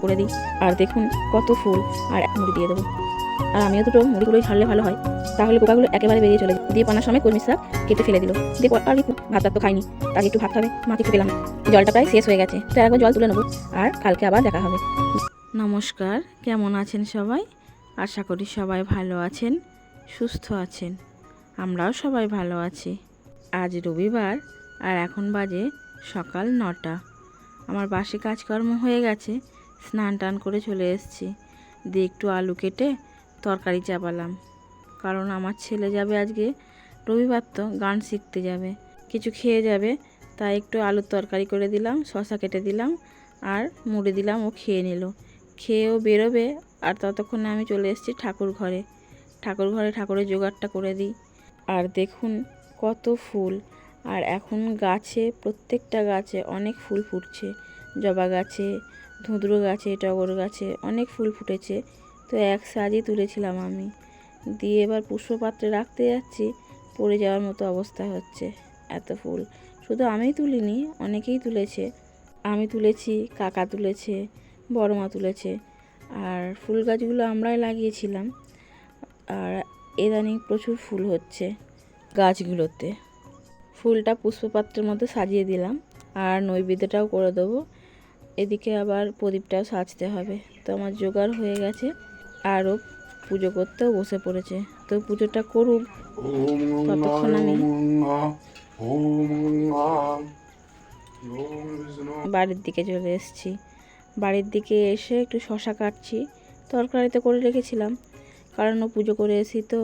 করে দিই। আর দেখুন কত ফুল। আর এক মুড়ি দিয়ে দেবো। আর আমিও দুটো মুড়িগুলোই ছাড়লে ভালো হয়। তাহলে পোকাগুলো একেবারে বেরিয়ে চলে দিয়ে পানার সময় কলমি শাক কেটে ফেলে দিল। দিয়ে আর ভাত তো খাইনি তাকে একটু ভাত খাবে মাকে একটু পেলাম। জলটা প্রায় শেষ হয়ে গেছে। তো একবার জল তুলে নেব। আর কালকে আবার দেখা হবে। নমস্কার। কেমন আছেন সবাই? আশা করি সবাই ভালো আছেন, সুস্থ আছেন। আমরাও সবাই ভালো আছি। আজ রবিবার, আর এখন বাজে সকাল নটা। আমার বাসে কাজকর্ম হয়ে গেছে। স্নান টান করে চলে এসেছি। দিয়ে একটু আলু কেটে তরকারি চাপালাম। কারণ আমার ছেলে যাবে আজকে, রবিবার তো গান শিখতে যাবে। কিছু খেয়ে যাবে, তাই একটু আলুর তরকারি করে দিলাম শশা কেটে দিলাম আর মুড়ে দিলাম, ও খেয়ে নিল। খেয়েও বেরোবে আর ততক্ষণে আমি চলে এসেছি ঠাকুর ঘরে। ঠাকুর ঘরে ঠাকুরের জোগাড়টা করে দিই। আর দেখুন কত ফুল। আর এখন গাছে, প্রত্যেকটা গাছে অনেক ফুল ফুটছে। জবা গাছে ধুঁদরো গাছে, টগর গাছে অনেক ফুল ফুটেছে। তো এক সাজই তুলেছিলাম আমি। দিয়ে এবার পুষ্পপাত্রে রাখতে যাচ্ছি, পড়ে যাওয়ার মতো অবস্থা হচ্ছে এত ফুল। শুধু আমিই তুলিনি, অনেকেই তুলেছে। আমি তুলেছি, কাকা তুলেছে, বড় মা তুলেছে। আর ফুল গাছগুলো আমরাই লাগিয়েছিলাম। আর ইদানিং প্রচুর ফুল হচ্ছে গাছগুলোতে। ফুলটা পুষ্পপাত্রের মধ্যে সাজিয়ে দিলাম। আর নৈবেদ্যটাও করে দেবো। এদিকে আবার প্রদীপটাও সাজতে হবে। তো আমার জোগাড় হয়ে গেছে। আরও পুজো করতেও বসে পড়েছে। তো পুজোটা করুক। ততক্ষণ আমি বাড়ির দিকে চলে এসেছি। বাড়ির দিকে এসে একটু শশা কাটছি। তরকারিতে করে রেখেছিলাম। কারণ ও পুজো করে এসি তো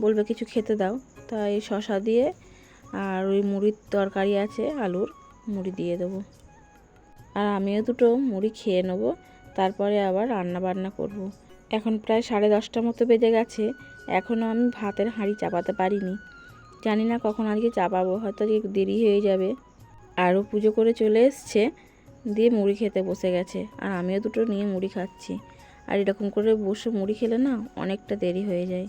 বলবে কিছু খেতে দাও। তাই শশা দিয়ে আর ওই মুড়ির তরকারি আছে, আলুর, মুড়ি দিয়ে দেবো। আর আমিও দুটো মুড়ি খেয়ে নেব, তারপরে আবার রান্না বান্না করব। এখন প্রায় সাড়ে দশটার মতো বেজে গেছে, এখনও আমি ভাতের হাঁড়ি চাপাতে পারিনি। জানি না কখন আজকে চাপাবো, হয়তো আজকে দেরি হয়ে যাবে। আরও পুজো করে চলে এসছে, দিয়ে মুড়ি খেতে বসে গেছে, আর আমিও দুটো নিয়ে মুড়ি খাচ্ছি। আর এরকম করে বসে মুড়ি খেলে না অনেকটা দেরি হয়ে যায়।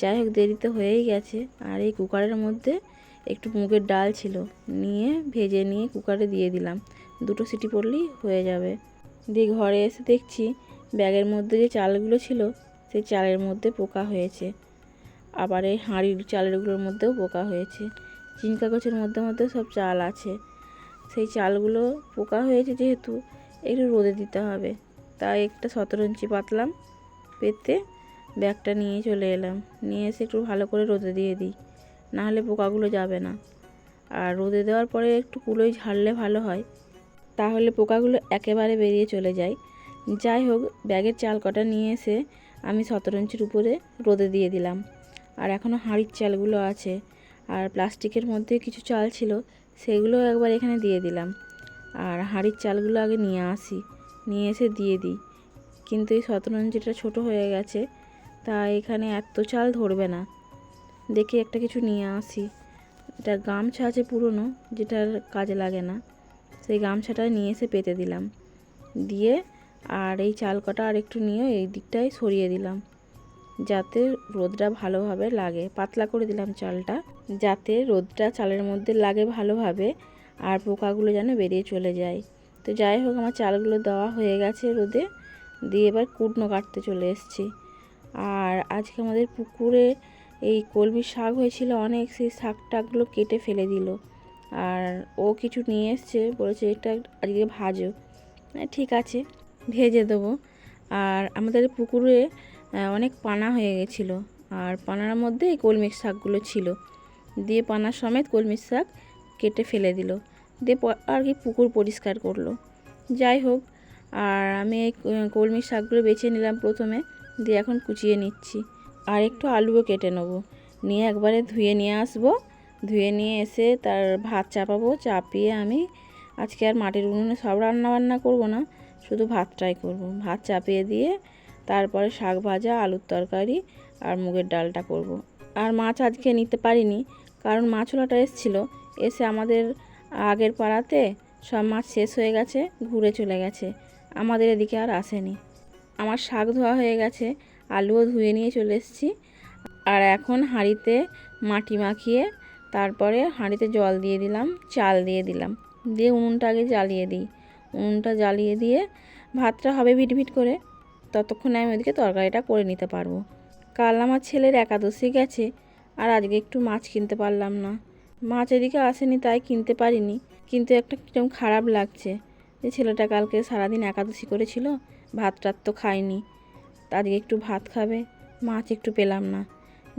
যাই হোক, দেরি তো হয়েই গেছে, আর এই কুকারের মধ্যে একটু মুগের ডাল ছিল, নিয়ে ভেজে নিয়ে কুকারে দিয়ে দিলাম। দুটো সিটি পড়লেই হয়ে যাবে। দিয়ে ঘরে এসে দেখছি ব্যাগের মধ্যে যে চালগুলো ছিল, সেই চালের মধ্যে পোকা হয়েছে। আবার এই হাঁড়ির চালেরগুলোর মধ্যেও পোকা হয়েছে। চিন কাগজের মধ্যে মধ্যে সব চাল আছে। সেই চালগুলো পোকা হয়েছে যেহেতু, একটু রোদে দিতে হবে। তাই একটা সতেরো ইঞ্চি পাতলাম, পেতে ব্যাগটা নিয়ে চলে এলাম। নিয়ে এসে একটু ভালো করে রোদে দিয়ে দিই, নাহলে পোকাগুলো যাবে না। আর রোদে দেওয়ার পরে একটু কুলোই ঝাড়লে ভালো হয়। তাহলে পোকাগুলো একেবারে বেরিয়ে চলে যায়। যাই হোক, ব্যাগের চাল কটা নিয়ে এসে আমি সতেরো ইঞ্চির উপরে রোদে দিয়ে দিলাম। আর এখনও হাঁড়ির চালগুলো আছে। আর প্লাস্টিকের মধ্যে কিছু চাল ছিল, সেগুলো একবার এখানে দিয়ে দিলাম। আর হাঁড়ির চালগুলো আগে নিয়ে আসি, নিয়ে এসে দিয়ে দিই। কিন্তু এই সতেরো ইঞ্চিটা ছোটো হয়ে গেছে তা এখানে এত চাল ধরবে না। দেখি একটা কিছু নিয়ে আসি। এটা গামছা আছে পুরনো, যেটার কাজে লাগে না। সেই গামছাটা নিয়ে এসে পেতে দিলাম। দিয়ে আর এই চাল কটা আর একটু নিয়ে এই দিকটায় সরিয়ে দিলাম। যাতে রোদটা ভালোভাবে লাগে। পাতলা করে দিলাম চালটা। যাতে রোদটা চালের মধ্যে লাগে ভালোভাবে আর পোকাগুলো যেন বেরিয়ে চলে যায়। তো যাই হোক, আমার চালগুলো দেওয়া হয়ে গেছে রোদে। দিয়ে এবার কুটনো কাটতে চলে এসেছি। আর আজকে আমাদের পুকুরে এই কলমি শাক হয়েছিল অনেক। সেই শাক টাকগুলো কেটে ফেলে দিল। আর ও কিছু নিয়ে এসছে বলেছে এটা আজকে ভাজো। হ্যাঁ, ঠিক আছে ভেজে দেবো। আর আমাদের পুকুরে অনেক পানা হয়ে গেছিল। আর পানার মধ্যে এই কলমির শাকগুলো ছিল। দিয়ে পানার সমেত কলমির শাক কেটে ফেলে দিল। দিয়ে আর কি পুকুর পরিষ্কার করল। যাই হোক আর আমি এই ক- কলমি শাকগুলো বেছে নিলাম প্রথমে। দিয়ে এখন কুচিয়ে নিচ্ছি। আর একটু আলুও কেটে নেব। নিয়ে একবারে ধুয়ে নিয়ে আসব। ধুয়ে নিয়ে এসে তার ভাত চাপাবো, চাপিয়ে আমি আজকে আর মাটির উনুনে সব রান্না বান্না করব না, শুধু ভাতটাই করব। ভাত চাপিয়ে দিয়ে তারপরে শাক ভাজা, আলুর তরকারি আর মুগের ডালটা করব। আর মাছ আজকে নিতে পারিনি, কারণ মাছওয়ালাটা এসেছিল, এসে আমাদের আগের পাড়াতে সব মাছ শেষ হয়ে গেছে, ঘুরে চলে গেছে। আমাদের এদিকে আর আসেনি। আমার শাক ধোয়া হয়ে গেছে, আলুও ধুয়ে নিয়ে চলে এসেছি। আর এখন হাঁড়িতে মাটি মাখিয়ে তারপরে হাঁড়িতে জল দিয়ে দিলাম, চাল দিয়ে দিলাম। দিয়ে উনুনটা আগে জ্বালিয়ে দিই। উনুনটা জ্বালিয়ে দিয়ে ভাতটা হবে ভিটভিট করে, ততক্ষণে আমি ওদিকে তরকারিটা করে নিতে পারব। কাল আমার ছেলের একাদশী গেছে, আর আজকে একটু মাছ কিনতে পারলাম না। মাছ এদিকে আসেনি, তাই কিনতে পারিনি। কিন্তু একটা কিরম খারাপ লাগছে যে ছেলেটা কালকে সারাদিন একাদশী করেছিল ভাত টাত তো খায়নি। আজকে একটু ভাত খাবে, মাছ একটু পেলাম না।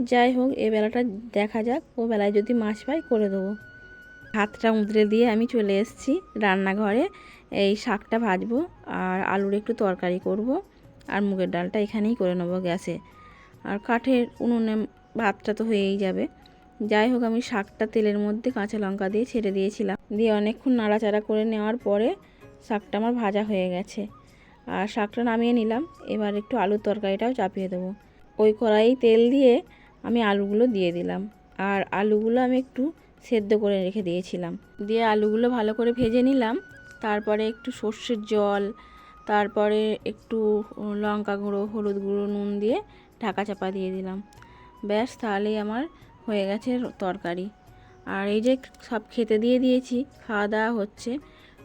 যাই হোক, এ বেলাটা দেখা যাক। ও বেলায় যদি মাছ পাই করে দেবো। ভাতটা উঁদড়ে দিয়ে আমি চলে এসেছি রান্নাঘরে। এই শাকটা ভাজবো আর আলুর একটু তরকারি করব আর মুগের ডালটা এখানেই করে নেব গ্যাসে। আর কাঠের উনুনে ভাতটা তো হয়েই যাবে। যাই হোক, আমি শাকটা তেলের মধ্যে কাঁচা লঙ্কা দিয়ে ছেড়ে দিয়েছিলাম। দিয়ে অনেকক্ষণ নাড়াচাড়া করে নেওয়ার পরে শাকটা আমার ভাজা হয়ে গেছে। আর শাকটা নামিয়ে নিলাম। এবার একটু আলুর তরকারিটাও চাপিয়ে দেবো। ওই কড়াই তেল দিয়ে আমি আলুগুলো দিয়ে দিলাম। আর আলুগুলো আমি একটু সেদ্ধ করে রেখে দিয়েছিলাম। দিয়ে আলুগুলো ভালো করে ভেজে নিলাম। তারপরে একটু সর্ষের জল, তারপরে একটু লঙ্কা গুঁড়ো, হলুদ গুঁড়ো, নুন দিয়ে ঢাকা চাপা দিয়ে দিলাম। ব্যাস, তাহলেই আমার হয়ে গেছে তরকারি। আর এই যে সব খেতে দিয়ে দিয়েছি, খাওয়া দাওয়া হচ্ছে।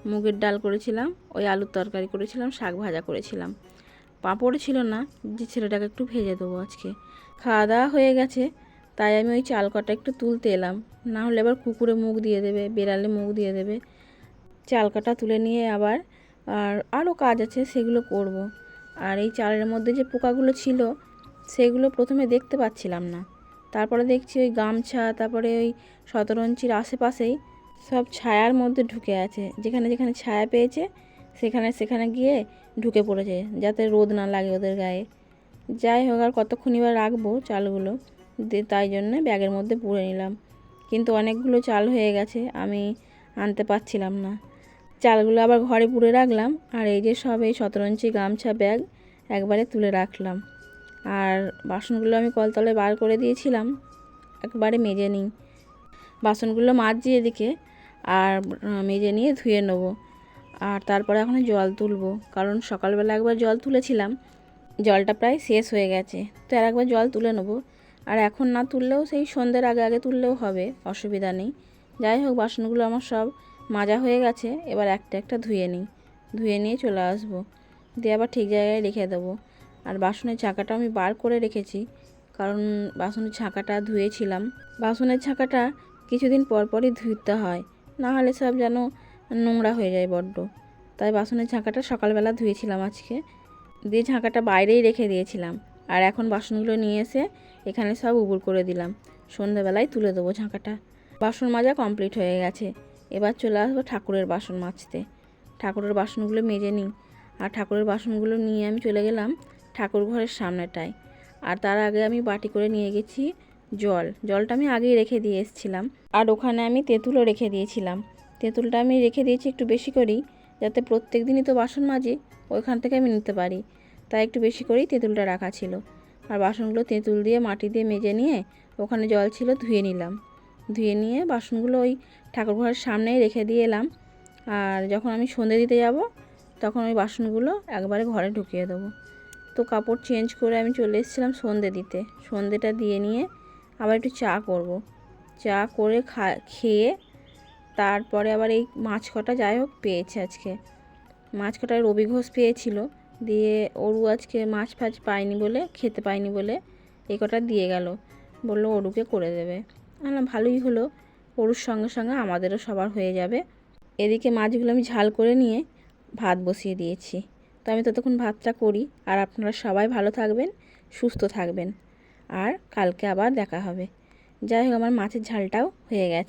মুগের ডাল করেছিলাম, ওই আলুর তরকারি করেছিলাম, শাক ভাজা করেছিলাম। পাঁপড় ছিল না, যে ছেলেটাকে একটু ভেজে দেবো আজকে। খাওয়া দাওয়া হয়ে গেছে, তাই আমি ওই চাল কটা একটু তুলতে এলাম। না হলে আবার কুকুরে মুখ দিয়ে দেবে, বেড়ালে মুখ দিয়ে দেবে। চাল কাটা তুলে নিয়ে আবার, আর আরও কাজ আছে, সেগুলো করব। আর এই চালের মধ্যে যে পোকাগুলো ছিল, সেগুলো প্রথমে দেখতে পাচ্ছিলাম না। তারপরে দেখছি ওই গামছা, তারপরে ওই শতরঞ্চির আশেপাশেই সব ছায়ার মধ্যে ঢুকে আছে। যেখানে যেখানে ছায়া পেয়েছে, সেখানে সেখানে গিয়ে ঢুকে পড়েছে, যাতে রোদ না লাগে ওদের গায়ে। যাই হোক, আর কতক্ষণ এবার রাখব চালগুলো? তাই জন্য ব্যাগের মধ্যে পুড়ে নিলাম। কিন্তু অনেকগুলো চাল হয়ে গেছে, আমি আনতে পারছিলাম না। চালগুলো আবার ঘরে পুড়ে রাখলাম, আর এই যে সব এই শতরঞ্চি গামছা ব্যাগ একবারে তুলে রাখলাম। আর বাসনগুলো আমি কলতলে বার করে দিয়েছিলাম, একবারে মেজে নিই। বাসনগুলো মাজছি এদিকে, আর মেজে নিয়ে ধুয়ে নেব। আর তারপরে এখন জল তুলবো, কারণ সকালবেলা একবার জল তুলেছিলাম, জলটা প্রায় শেষ হয়ে গেছে। তো আর একবার জল তুলে নেব। আর এখন না তুললেও সেই সন্ধ্যের আগে আগে তুললেও হবে, অসুবিধা নেই। যাই হোক, বাসনগুলো আমার সব মাজা হয়ে গেছে, এবার একটা একটা ধুয়ে নিই। ধুয়ে নিয়ে চলে আসব। দিয়ে আবার ঠিক জায়গায় রেখে দেবো। আর বাসনের ছাঁকাটা আমি বার করে রেখেছি, কারণ বাসনের ছাঁকাটা ধুয়েছিলাম। বাসনের ঝাঁকাটা কিছুদিন পর পরই ধুতে হয়, না হলে সব যেন নোংরা হয়ে যায় বড্ড। তাই বাসনের ঝাঁকাটা সকালবেলা ধুয়েছিলাম আজকে। দিয়ে ঝাঁকাটা বাইরেই রেখে দিয়েছিলাম। আর এখন বাসনগুলো নিয়ে এসে এখানে সব উবুর করে দিলাম। সন্ধ্যাবেলায় তুলে দেবো ঝাঁকাটা। বাসন মাজা কমপ্লিট হয়ে গেছে। এবার চলে আসব ঠাকুরের বাসন মাজতে। ঠাকুরের বাসনগুলো মেজে নিই। আর ঠাকুরের বাসনগুলো নিয়ে আমি চলে গেলাম ঠাকুর ঘরের সামনেটায়। আর তার আগে আমি বাটি করে নিয়ে গেছি জল। জলটা আমি আগেই রেখে দিয়ে এসেছিলাম। আর ওখানে আমি তেঁতুলও রেখে দিয়েছিলাম। তেঁতুলটা আমি রেখে দিয়েছি একটু বেশি করেই, যাতে প্রত্যেক দিনই তো বাসন মাজি, ওইখান থেকে আমি নিতে পারি। তাই একটু বেশি করেই তেঁতুলটা রাখা ছিল। আর বাসনগুলো তেঁতুল দিয়ে, মাটি দিয়ে মেজে নিয়ে, ওখানে জল ছিল, ধুয়ে নিলাম। ধুয়ে নিয়ে বাসনগুলো ওই ঠাকুর ঘরের সামনেই রেখে দিয়ে এলাম। আর যখন আমি সন্ধে দিতে যাব, তখন ওই বাসনগুলো একবারে ঘরে ঢুকিয়ে দেবো। তো কাপড় চেঞ্জ করে আমি চলে এসেছিলাম সন্ধে দিতে। সন্ধেটা দিয়ে নিয়ে আবার একটু চা করব। চা করে খা, খেয়ে তারপরে আবার এই মাছ কটা যাই হোক পেয়েছে আজকে। মাছ কটা রবি ঘোষ পেয়েছিল। দিয়ে অরু আজকে মাছ ফাছ পায়নি বলে, খেতে পায়নি বলে এই কটা দিয়ে গেল। বলল অরুকে করে দেবে। না ভালোই হলো। অরুর সঙ্গে সঙ্গে আমাদেরও সবার হয়ে যাবে। এদিকে মাছগুলো আমি ঝাল করে নিয়ে ভাত বসিয়ে দিয়েছি। তো আমি ততক্ষণ ভাতটা করি আর আপনারা সবাই ভালো থাকবেন, সুস্থ থাকবেন। আর কালকে আবার দেখা হবে। যাই হোক, আমার মাছের ঝালটাও হয়ে গেছে।